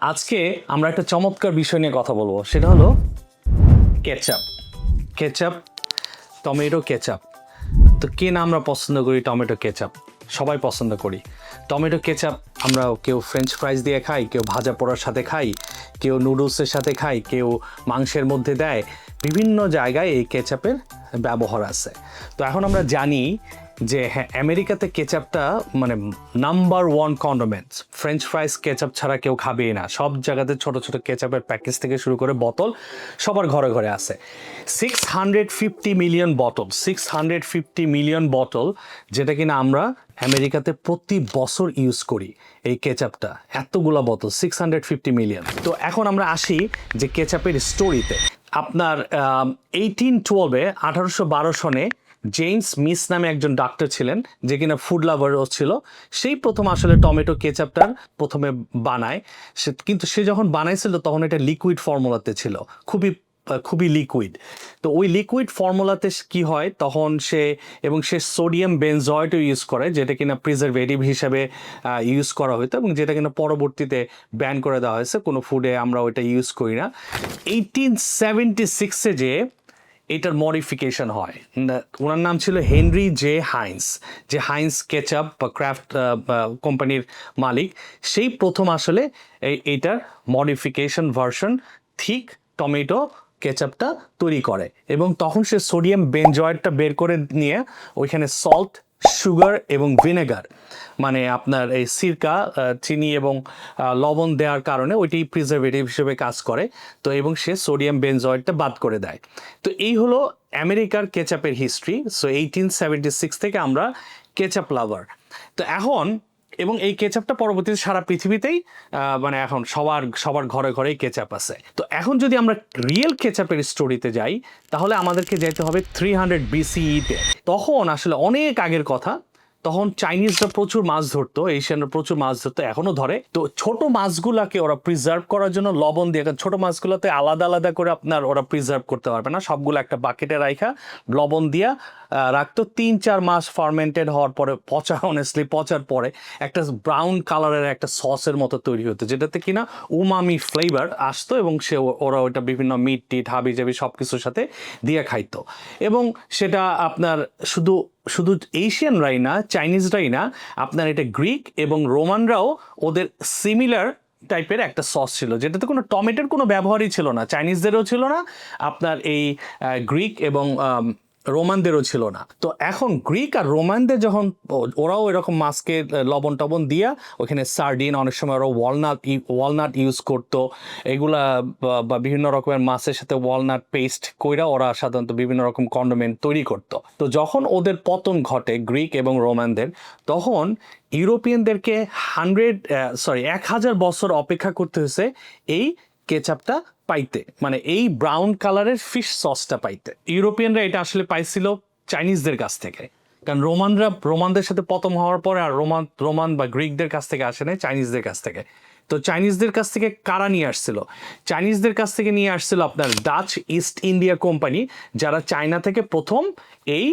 আজকে আমরা একটা চমৎকার বিষয় নিয়ে কথা বলব। সেটা হলো কেচাপ। Ketchup, tomato ketchup. তো কে না আমরা পছন্দ করি টমেটো কেচাপ? সবাই পছন্দ করি। টমেটো কেচাপ আমরা কেউ ফ্রেঞ্চ ফ্রাইজ দিয়ে খাই, কেউ ভাজা পোড়ার সাথে খাই, কেউ নুডলসের সাথে খাই, কেউ মাংসের মধ্যে দেয়। বিভিন্ন জায়গায় এই কেচাপের ব্যবহার আছে। তো এখন আমরা জানি যে হ্যাঁ আমেরিকাতে কেচাপটা মানে number one condiments. French fries ketchup ছাড়া কেউ খাবেই না। সব জায়গাতে ছোট ছোট কেচাপের প্যাকেজ থেকে শুরু করে বোতল সবার ঘরে ঘরে আছে। সিক্স হান্ড্রেড ফিফটি মিলিয়ন বোতল সিক্স হান্ড্রেড ফিফটি মিলিয়ন বোতল যেটা কিনা আমরা আমেরিকাতে প্রতি বছর ইউজ করি এই কেচাপটা। এতগুলা বোতল সিক্স হান্ড্রেড ফিফটি মিলিয়ন তো এখন আমরা আসি যে কেচাপের স্টোরিতে আপনার এইটিন টুয়েলভে আঠারোশো বারো সনে জেমস মিস নামে একজন ডাক্তার ছিলেন, যে কিনা ফুড লাভারও ছিল। সেই প্রথম আসলে টমেটো কেচাপটার প্রথমে বানায়। সে, কিন্তু সে যখন বানাইছিল তখন এটা লিকুইড ফর্মুলাতে ছিল। খুবই খুবই লিকুইড তো ওই লিকুইড ফর্মুলাতে কি হয়? তখন সে, এবং সে সোডিয়াম বেনজয়েটও ইউজ করে, যেটা কিনা প্রিজারভেটিভ হিসাবে ইউজ করা হতো এবং যেটা কিনা পরবর্তীতে ব্যান করে দেওয়া হয়েছে। কোনো ফুডে আমরা ওইটা ইউজ করি না। এইটিন সেভেন্টি সিক্সে যে এটার মডিফিকেশন হয়। ওনার নাম ছিল হেনরি জে হাইন্স, যে হাইন্স কেচাপ বা ক্রাফট কোম্পানির মালিক। সেই প্রথম আসলে এই এইটার মডিফিকেশন ভার্সন ঠিক টমেটো কেচাপটা তৈরি করে এবং তখন সে সোডিয়াম বেঞ্জয়েডটা বের করে নিয়ে ওইখানে সল্ট সুগার এবং ভিনেগার মানে আপনার এই সিরকা চিনি এবং লবণ দেওয়ার কারণে ওইটি প্রিজারভেটিভ হিসেবে কাজ করে। তো এবং সে সোডিয়াম বেনজয়েডটা বাদ করে দেয়। তো এই হলো আমেরিকার কেচাপের হিস্ট্রি সো এইটিন সিক্স থেকে আমরা কেচাপ লাভার তো এখন এবং এই কেচাপটা পরবর্তীতে সারা পৃথিবীতেই মানে এখন সবার সবার ঘরে ঘরেই কেচাপ আছে। তো এখন যদি আমরা রিয়েল কেচাপের স্টোরিতে যাই, তাহলে আমাদেরকে যেতে হবে থ্রি হান্ড্রেড বিসিইতে তখন আসলে অনেক আগের কথা তখন চাইনিজরা প্রচুর মাছ ধরতো এশিয়ানরা প্রচুর মাছ ধরতো, এখনও ধরে। তো ছোট মাছগুলাকে ওরা প্রিজার্ভ করার জন্য লবণ দিয়ে, কারণ ছোট মাছগুলোতে আলাদা আলাদা করে আপনার ওরা প্রিজার্ভ করতে পারবে না। সবগুলো একটা বাকেটে রাখা লবণ দিয়া রাখতো। তিন চার মাস ফার্মেন্টেড হওয়ার পরে, পচা অনেস্টলি পচার পরে একটা ব্রাউন কালারের একটা সসের মতো তৈরি হতো, যেটাতে কিনা উমামি ফ্লেভার আসতো এবং সে ওরা ওটা বিভিন্ন মিট টিট হাবি জাবি সব কিছুর সাথে দিয়ে খাইতো। এবং সেটা আপনার শুধু শুধু এশিয়ানরাই না চাইনিজরাই না, আপনার এটা গ্রিক এবং রোমানরাও ওদের সিমিলার টাইপের একটা সস ছিল। যেটাতে কোনো টমেটোর কোনো ব্যবহারই ছিল না চাইনিজদেরও ছিল না। আপনার এই গ্রিক এবং রোমানদেরও ছিল না। তো এখন গ্রিক আর রোমানদের যখন ওরাও এরকম মাছকে লবণ টবণ দিয়া ওখানে সার্ডিন অনেক সময় ওরা ওয়ালনাট ওয়ালনাট ইউজ করতো। এগুলা বা বিভিন্ন রকমের মাছের সাথে ওয়ালনাট পেস্ট কইরা ওরা সাধারণত বিভিন্ন রকম কন্ডোমেন্ট তৈরি করতো। তো যখন ওদের পতন ঘটে গ্রিক এবং রোমানদের, তখন ইউরোপিয়ানদেরকে হান্ড্রেড সরি এক হাজার বছর অপেক্ষা করতে হয়েছে এই কেচাপটা পাইতে মানে এই ব্রাউন কালারের ফিশ সসটা পাইতে। ইউরোপিয়ানরা এটা আসলে পাইছিল চাইনিজদের কাছ থেকে। কারণ রোমানরা, রোমানদের সাথে পতম হওয়ার পরে আর রোমান রোমান বা গ্রিকদের কাছ থেকে আসে নাই, চাইনিজদের কাছ থেকে। তো চাইনিজদের কাছ থেকে কারা নিয়ে আসছিল? চাইনিজদের কাছ থেকে নিয়ে আসছিল আপনার ডাচ ইস্ট ইন্ডিয়া কোম্পানি যারা চায়না থেকে প্রথম এই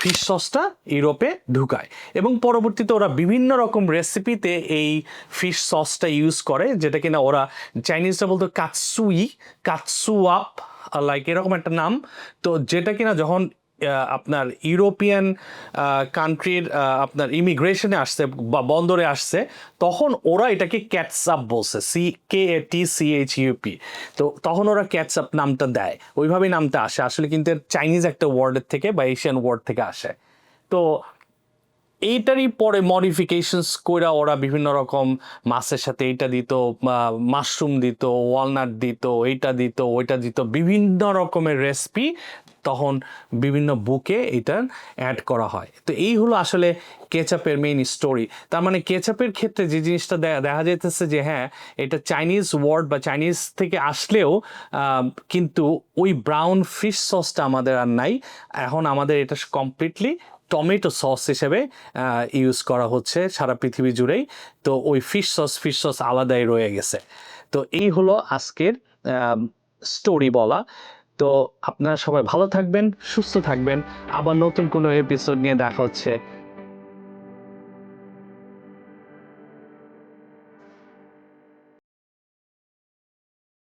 ফিশ সসটা ইউরোপে ঢুকায়। এবং পরবর্তীতে ওরা বিভিন্ন রকম রেসিপিতে এই ফিশ সসটা ইউজ করে, যেটা কিনা ওরা চাইনিজরা বলতো কাৎসুই কাৎসুয়াপ লাইক এরকম একটা নাম। তো যেটা কিনা যখন আপনার ইউরোপিয়ান কান্ট্রির আপনার ইমিগ্রেশনে আসছে বা বন্দরে আসছে, তখন ওরা এটাকে ক্যাটসাপ বলছে C K A T C H U P তো তখন ওরা ক্যাটসাপ নামটা দেয়। ওইভাবেই নামটা আসে। আসলে কিন্তু চাইনিজ একটা ওয়ার্ডের থেকে বা এশিয়ান ওয়ার্ড থেকে আসে। তো এইটারই পরে মডিফিকেশনস কইরা ওরা বিভিন্ন রকম মাছের সাথে এইটা দিত মাশরুম দিত ওয়ালনাট দিত, এইটা দিত, ওইটা দিত, বিভিন্ন রকমের রেসিপি তখন বিভিন্ন বুকে এটার অ্যাড করা হয়। তো এই হলো আসলে কেচাপের মেইন স্টোরি তার মানে কেচাপের ক্ষেত্রে যে জিনিসটা দেখা যাইতেছে যে হ্যাঁ এটা চাইনিজ ওয়ার্ড বা চাইনিজ থেকে আসলেও কিন্তু ওই ব্রাউন ফিশ সসটা আমাদের আর নাই। এখন আমাদের এটা কমপ্লিটলি টমেটো সস হিসেবে ইউজ করা হচ্ছে সারা পৃথিবী জুড়েই। তো ওই ফিশ সস ফিশ সস আলাদাই রয়ে গেছে। তো এই হলো আজকের স্টোরি বলা। তো আপনারা সবাই ভালো থাকবেন সুস্থ থাকবেন। আবার নতুন কোনো এপিসোড নিয়ে দেখা হচ্ছে।